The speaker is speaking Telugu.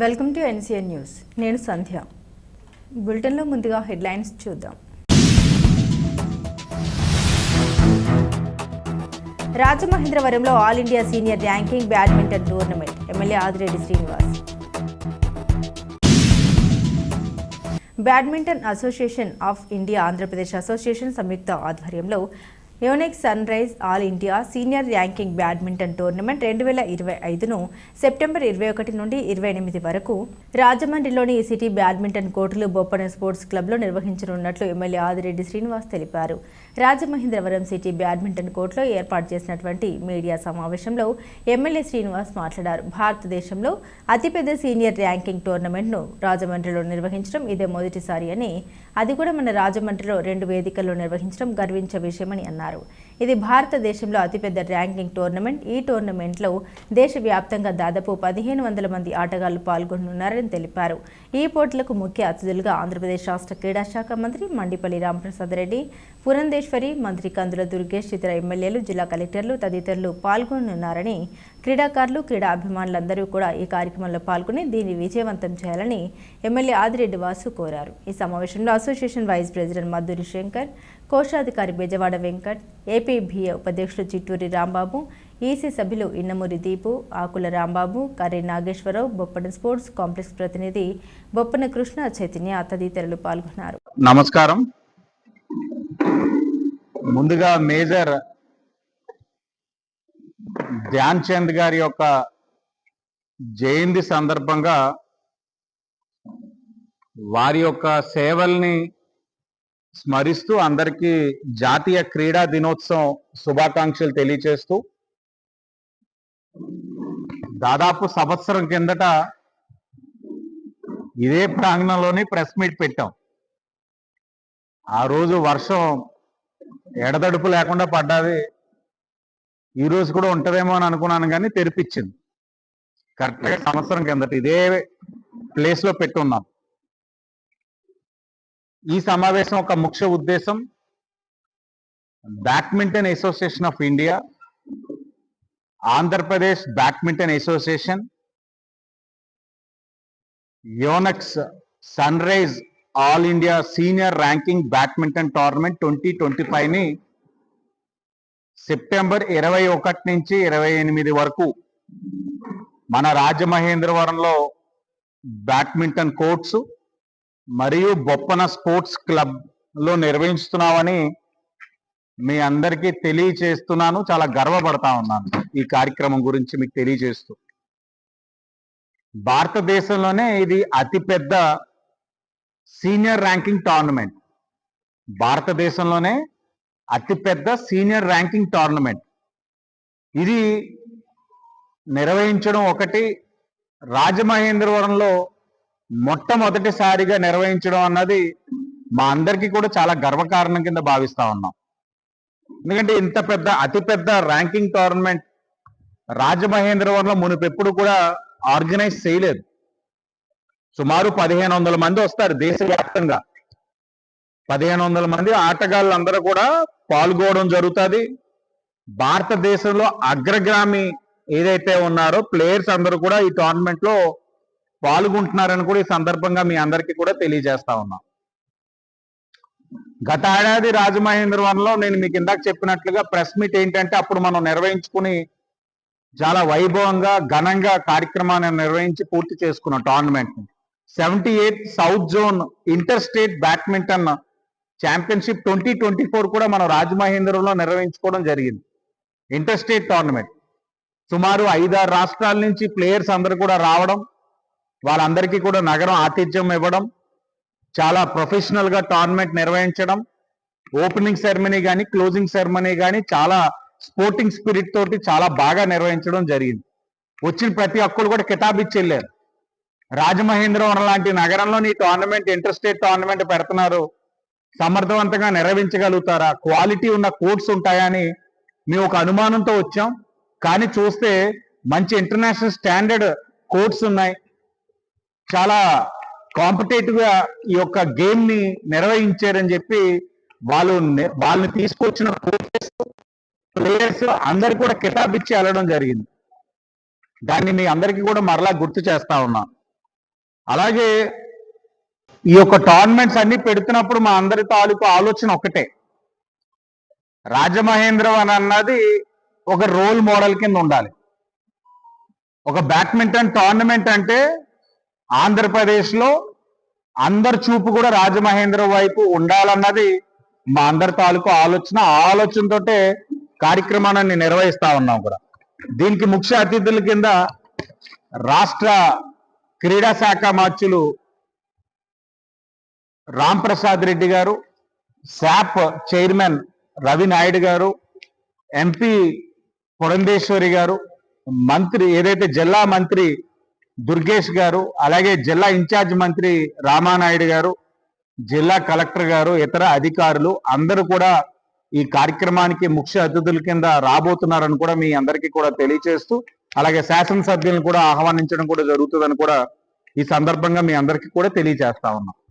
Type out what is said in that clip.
వెల్కమ్ టు ఎన్సీఎన్ న్యూస్ నేను సంధ్య. బులెటిన్లో ముందుగా హెడ్లైన్స్ చూద్దాం. రాజమహేంద్రవరంలో all India senior ranking badminton tournament. MLA Adireddy Srinivas. Badminton association of India Andhra Pradesh association సంయుక్త ఆధ్వర్యంలో Yonex Sunrise all India senior ranking badminton tournament రెండు వేల ఇరవై ఐదును సెప్టెంబర్ ఇరవై ఒకటి నుండి ఇరవై ఎనిమిది వరకు రాజమండ్రిలోని సిటీ బ్యాడ్మింటన్ కోర్టులు బొప్పన స్పోర్ట్స్ క్లబ్లో నిర్వహించనున్నట్లు ఎమ్మెల్యే ఆదిరెడ్డి శ్రీనివాస్ తెలిపారు. రాజమహేంద్రవరం సిటీ బ్యాడ్మింటన్ కోర్టులో ఏర్పాటు చేసినటువంటి మీడియా సమావేశంలో ఎమ్మెల్యే శ్రీనివాస్ మాట్లాడారు. భారతదేశంలో అతిపెద్ద సీనియర్ ర్యాంకింగ్ టోర్నమెంట్ను రాజమండ్రిలో నిర్వహించడం ఇదే మొదటిసారి అని అది కూడా మన రాజమండ్రిలో రెండు వేదికల్లో నిర్వహించడం గర్వించే విషయమని అన్నారు. claro. ఇది భారతదేశంలో అతిపెద్ద ర్యాంకింగ్ టోర్నమెంట్. ఈ టోర్నమెంట్లో దేశవ్యాప్తంగా దాదాపు పదిహేను వందల మంది ఆటగాళ్ళు పాల్గొనున్నారని తెలిపారు. ఈ పోటీలకు ముఖ్య అతిథులుగా ఆంధ్రప్రదేశ్ రాష్ట్ర క్రీడా శాఖ మంత్రి మండిపల్లి రామప్రసాద్ రెడ్డి పురంధేశ్వరి మంత్రి కందుల దుర్గేష్ ఇతర ఎమ్మెల్యేలు జిల్లా కలెక్టర్లు తదితరులు పాల్గొనున్నారని క్రీడాకారులు క్రీడా అభిమానులందరూ కూడా ఈ కార్యక్రమంలో పాల్గొని దీన్ని విజయవంతం చేయాలని ఎమ్మెల్యే ఆదిరెడ్డి వాసు కోరారు. ఈ సమావేశంలో association vice president Madhuri Shankar కోశాధికారి బెజవాడ వెంకట్ ఏపీబీఏ ఉపాధ్యక్షుడు చిట్టూరి రాంబాబు ఈసీ సభ్యులు ఇన్నమూరి దీపు ఆకుల రాంబాబు కర్రీ నాగేశ్వరరావు బొప్పన స్పోర్ట్స్ కాంప్లెక్స్ ప్రతినిధి బొప్పన కృష్ణ చైతన్య తదితరులు పాల్గొన్నారు. నమస్కారం. ముందుగా మేజర్ ధ్యాన్ చంద్ గారి యొక్క జయంతి సందర్భంగా వారి యొక్క సేవల్ని స్మరిస్తూ అందరికీ జాతీయ క్రీడా దినోత్సవం శుభాకాంక్షలు తెలియచేస్తూ దాదాపు సంవత్సరం కిందట ఇదే ప్రాంగణంలోనే ప్రెస్ మీట్ పెట్టాం. ఆ రోజు వర్షం ఎడదడుపు లేకుండా పడ్డది. ఈ రోజు కూడా ఉంటదేమో అని అనుకున్నాను కానీ తెరిపించింది. కరెక్ట్గా సంవత్సరం కిందట ఇదే ప్లేస్లో పెట్టున్నాం. ఈ సమావేశం ఒక ముఖ్య ఉద్దేశం. Badminton association of India Andhra Pradesh badminton association Yonex Sunrise all India senior ranking badminton tournament twenty twenty ఫైవ్ని September ఇరవై ఒకటి నుంచి ఇరవై ఎనిమిది వరకు మన రాజమహేంద్రవరంలో బ్యాడ్మింటన్ కోర్ట్స్ మరియు బొప్పన స్పోర్ట్స్ క్లబ్లో నిర్వహిస్తున్నామని మీ అందరికీ తెలియచేస్తున్నాను. చాలా గర్వపడతా ఉన్నాను ఈ కార్యక్రమం గురించి మీకు తెలియజేస్తూ భారతదేశంలోనే ఇది అతిపెద్ద సీనియర్ ర్యాంకింగ్ టోర్నమెంట్. భారతదేశంలోనే అతిపెద్ద సీనియర్ ర్యాంకింగ్ టోర్నమెంట్. ఇది నిర్వహించడం ఒకటి. రాజమహేంద్రవరంలో మొట్టమొదటిసారిగా నిర్వహించడం అన్నది మా అందరికీ కూడా చాలా గర్వకారణం కింద భావిస్తా ఉన్నాం. ఎందుకంటే ఇంత పెద్ద అతిపెద్ద ర్యాంకింగ్ టోర్నమెంట్ రాజమహేంద్రవరంలో మునిపెప్పుడు కూడా ఆర్గనైజ్ చేయలేదు. సుమారు పదిహేను వందల మంది వస్తారు దేశవ్యాప్తంగా. పదిహేను వందల మంది ఆటగాళ్ళు అందరూ కూడా పాల్గొనడం జరుగుతుంది. భారతదేశంలో అగ్రగామి ఏదైతే ఉన్నారో ప్లేయర్స్ అందరూ కూడా ఈ టోర్నమెంట్లో పాల్గొంటున్నారని కూడా ఈ సందర్భంగా మీ అందరికీ కూడా తెలియజేస్తా ఉన్నాం. గత ఏడాది రాజమహేంద్రవరంలో నేను మీకు ఇందాక చెప్పినట్లుగా ప్రెస్ మీట్ ఏంటంటే అప్పుడు మనం నిర్వహించుకుని చాలా వైభవంగా ఘనంగా కార్యక్రమాన్ని నిర్వహించి పూర్తి చేసుకున్నాం tournament seventy eighth south zone interstate badminton championship twenty twenty four కూడా మనం రాజమహేంద్రంలో నిర్వహించుకోవడం జరిగింది. ఇంటర్ స్టేట్ టోర్నమెంట్ సుమారు ఐదారు రాష్ట్రాల నుంచి ప్లేయర్స్ అందరు కూడా రావడం వాళ్ళందరికీ కూడా నగరం ఆతిథ్యం ఇవ్వడం చాలా ప్రొఫెషనల్గా టోర్నమెంట్ నిర్వహించడం ఓపెనింగ్ సెరమనీ కానీ క్లోజింగ్ సెరమనీ కానీ చాలా స్పోర్టింగ్ స్పిరిట్ తోటి చాలా బాగా నిర్వహించడం జరిగింది. వచ్చిన ప్రతి ఒక్కరు కూడా కితాబిచ్చి వెళ్ళారు. రాజమహేంద్రవరం లాంటి నగరంలో ఈ టోర్నమెంట్ ఇంటర్స్టేట్ టోర్నమెంట్ పెడుతున్నారు. సమర్థవంతంగా నిర్వహించగలుగుతారా? క్వాలిటీ ఉన్న కోర్ట్స్ అని మేము ఒక అనుమానంతో వచ్చాం. కానీ చూస్తే మంచి ఇంటర్నేషనల్ స్టాండర్డ్ కోర్ట్స్ ఉన్నాయి. చాలా కాంపిటేటివ్గా ఈ యొక్క గేమ్ని నిర్వహించారని చెప్పి వాళ్ళు వాళ్ళని తీసుకొచ్చిన కోచెస్ ప్లేయర్స్ అందరు కూడా కితాబ్ ఇచ్చి వెళ్ళడం జరిగింది. దాన్ని మీ అందరికీ కూడా మరలా గుర్తు చేస్తా ఉన్నా. అలాగే ఈ యొక్క టోర్నమెంట్స్ అన్ని పెడుతున్నప్పుడు మా అందరి తాలూకు ఆలోచన ఒకటే. రాజమహేంద్రవన్ అన్నది ఒక రోల్ మోడల్ కింద ఉండాలి. ఒక బ్యాడ్మింటన్ టోర్నమెంట్ అంటే ఆంధ్రప్రదేశ్లో అందరి చూపు కూడా రాజమహేంద్ర వైపు ఉండాలన్నది మా అందరి తాలూకు ఆలోచన. ఆలోచనతోటే కార్యక్రమాన్ని నిర్వహిస్తా ఉన్నాం కూడా. దీనికి ముఖ్య అతిథుల కింద రాష్ట్ర క్రీడా శాఖ మార్చులు రామ్ ప్రసాద్ రెడ్డి గారు శాప్ చైర్మన్ రవి నాయుడు గారు ఎంపీ పురంధేశ్వరి గారు మంత్రి ఏదైతే జిల్లా మంత్రి దుర్గేష్ గారు అలాగే జిల్లా ఇన్ఛార్జ్ మంత్రి రామానాయుడు గారు జిల్లా కలెక్టర్ గారు ఇతర అధికారులు అందరూ కూడా ఈ కార్యక్రమానికి ముఖ్య అతిథుల కింద రాబోతున్నారని కూడా మీ అందరికీ కూడా తెలియచేస్తూ అలాగే శాసనసభ్యులను కూడా ఆహ్వానించడం కూడా జరుగుతుందని కూడా ఈ సందర్భంగా మీ అందరికీ కూడా తెలియజేస్తా ఉన్నాం.